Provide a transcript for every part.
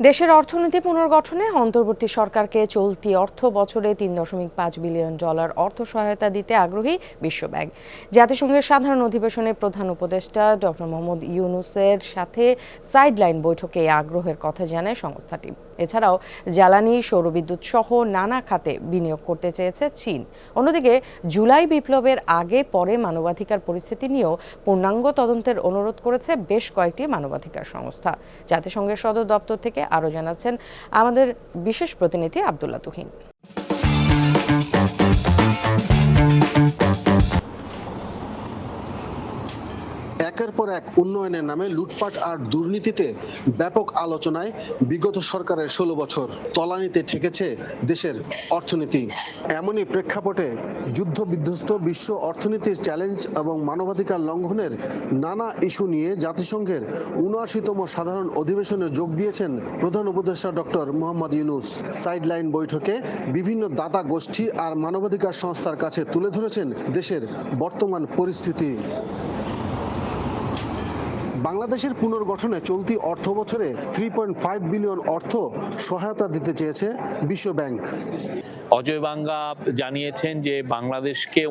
দেশের অর্থনীতি পুনর্গঠনে অন্তর্বর্তী সরকারকে চলতি অর্থ বছরে তিন দশমিক পাঁচ বিলিয়ন ডলার অর্থ সহায়তা দিতে আগ্রহী বিশ্বব্যাংক। জাতিসংঘের সাধারণ অধিবেশনে প্রধান উপদেষ্টা ডক্টর মোহাম্মদ ইউনুসের সাথে সাইডলাইন বৈঠকে আগ্রহের কথা জানায় সংস্থাটি। এছাড়াও জ্বালানি, সৌরবিদ্যুৎ সহ নানা খাতে বিনিয়োগ করতে চেয়েছে চীন। অন্যদিকে জুলাই বিপ্লবের আগে পরে মানবাধিকার পরিস্থিতি নিয়েও পূর্ণাঙ্গ তদন্তের অনুরোধ করেছে বেশ কয়েকটি মানবাধিকার সংস্থা। জাতিসংঘের সদর দপ্তর থেকে আরও জানাচ্ছেন আমাদের বিশেষ প্রতিনিধি আবদুল্লা তুহিন। একের পর এক উন্নয়নের নামে লুটপাট আর দুর্নীতিতে ব্যাপক আলোচনায় বিগত সরকারের ষোলো বছর তলানিতে ঠেকেছে দেশের অর্থনীতি। এমনই প্রেক্ষাপটে যুদ্ধ বিধ্বস্ত বিশ্ব অর্থনীতির চ্যালেঞ্জ এবং মানবাধিকার লঙ্ঘনের নানা ইস্যু নিয়ে জাতিসংঘের উনআশিতম সাধারণ অধিবেশনে যোগ দিয়েছেন প্রধান উপদেষ্টা ডক্টর মোহাম্মদ ইউনুস। সাইডলাইন বৈঠকে বিভিন্ন দাতা গোষ্ঠী আর মানবাধিকার সংস্থার কাছে তুলে ধরেছেন দেশের বর্তমান পরিস্থিতি। বাংলাদেশের পুনর্গঠনে চলতি অর্থ বছরে থ্রি পয়েন্ট ফাইভ বিলিয়ন অর্থ সহায়তা দিতে চেয়েছে বিশ্ব ব্যাংক। অজয় বাঙ্গা জানিয়েছেন যে বাংলাদেশকে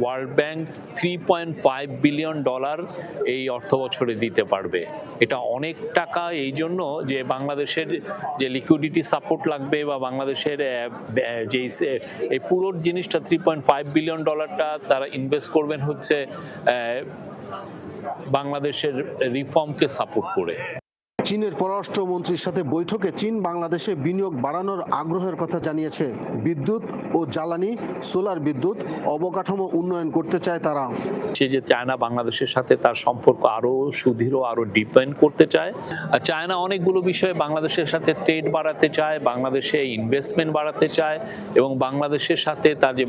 World Bank three point five billion dollar এই অর্থ বছরে দিতে পারবে। এটা অনেক টাকা এই জন্য যে বাংলাদেশের যে লিকুইডিটি সাপোর্ট লাগবে বা বাংলাদেশের আহ, আহ, যে এই পুরো জিনিসটা থ্রি পয়েন্ট ফাইভ বিলিয়ন ডলারটা তারা ইনভেস্ট করবেন হচ্ছে বাংলাদেশের রিফর্মকে সাপোর্ট করে। চীনের পররাষ্ট্রমন্ত্রীর সাথে বৈঠকে চীন বাংলাদেশে বিনিয়োগ বাড়ানোর আগ্রহের কথা জানিয়েছে। বিদ্যুৎ ও জ্বালানি, সোলার বিদ্যুৎ, অবকাঠামো উন্নয়ন করতে চায় তারা। সে যে চায়না বাংলাদেশের সাথে তার সম্পর্ক আরও সুদৃঢ় আরও ডিপেন্ড করতে চায়। চায়না অনেকগুলো বিষয়ে বাংলাদেশের সাথে ট্রেড বাড়াতে চায়, বাংলাদেশে ইনভেস্টমেন্ট বাড়াতে চায় এবং বাংলাদেশের সাথে তার যে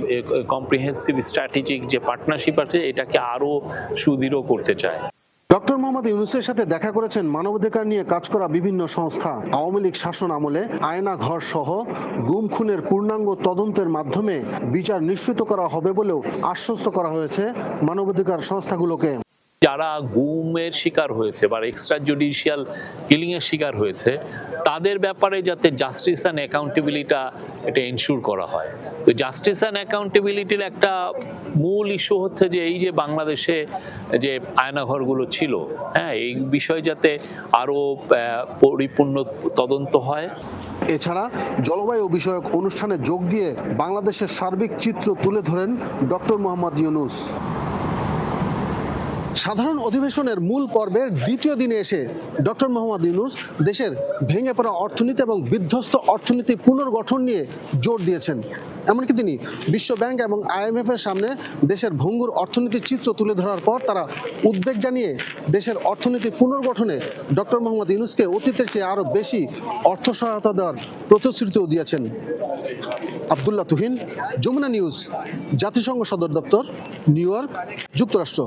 কম্প্রিহেন্সিভ স্ট্র্যাটেজিক যে পার্টনারশিপ আছে, এটাকে আরও সুদৃঢ় করতে চায়। ডক্টর মোহাম্মদ ইউনুসের সাথে দেখা করেছেন মানবাধিকার নিয়ে কাজ করা বিভিন্ন সংস্থা। আওয়ামী লীগ শাসন আমলে আয়না ঘর সহ গুম, খুনের পূর্ণাঙ্গ তদন্তের মাধ্যমে বিচার নিশ্চিত করা হবে বলেও আশ্বস্ত করা হয়েছে মানবাধিকার সংস্থাগুলোকে। যারা গুমের শিকার হয়েছে বা এক্সট্রা জুডিশিয়াল কিলিং এর শিকার হয়েছে, তাদের ব্যাপারে যাতে জাস্টিস অ্যান্ড অ্যাকাউন্টেবিলিটা এটা এনশিওর করা হয়। তো জাস্টিস অ্যান্ড অ্যাকাউন্টেবিলিটির একটা মূল ইস্যু হচ্ছে যে এই যে বাংলাদেশে যে আয়নাঘরগুলো ছিল হ্যাঁ এই বিষয়ে যাতে আরও পরিপূর্ণ তদন্ত হয়। এছাড়া জলবায়ু বিষয়ক অনুষ্ঠানে যোগ দিয়ে বাংলাদেশের সার্বিক চিত্র তুলে ধরেন ডক্টর মোহাম্মদ ইউনুস। সাধারণ অধিবেশনের মূল পর্বের দ্বিতীয় দিনে এসে ডক্টর মোহাম্মদ ইউনুস দেশের ভেঙে পড়া অর্থনীতি এবং বিধ্বস্ত অর্থনীতি পুনর্গঠন নিয়ে জোর দিয়েছেন। এমনকি তিনি বিশ্ব ব্যাংক এবং আইএমএফ এর সামনে দেশের ভঙ্গুর অর্থনীতির চিত্র তুলে ধরার পর তারা উদ্বেগ জানিয়ে দেশের অর্থনীতি পুনর্গঠনে ডক্টর মোহাম্মদ ইউনুসকে অতীতের চেয়ে আরও বেশি অর্থ সহায়তা দেওয়ার প্রতিশ্রুতিও দিয়েছেন। আবদুল্লাহ তুহিন, যমুনা নিউজ, জাতিসংঘ সদর দপ্তর, নিউ ইয়র্ক, যুক্তরাষ্ট্র।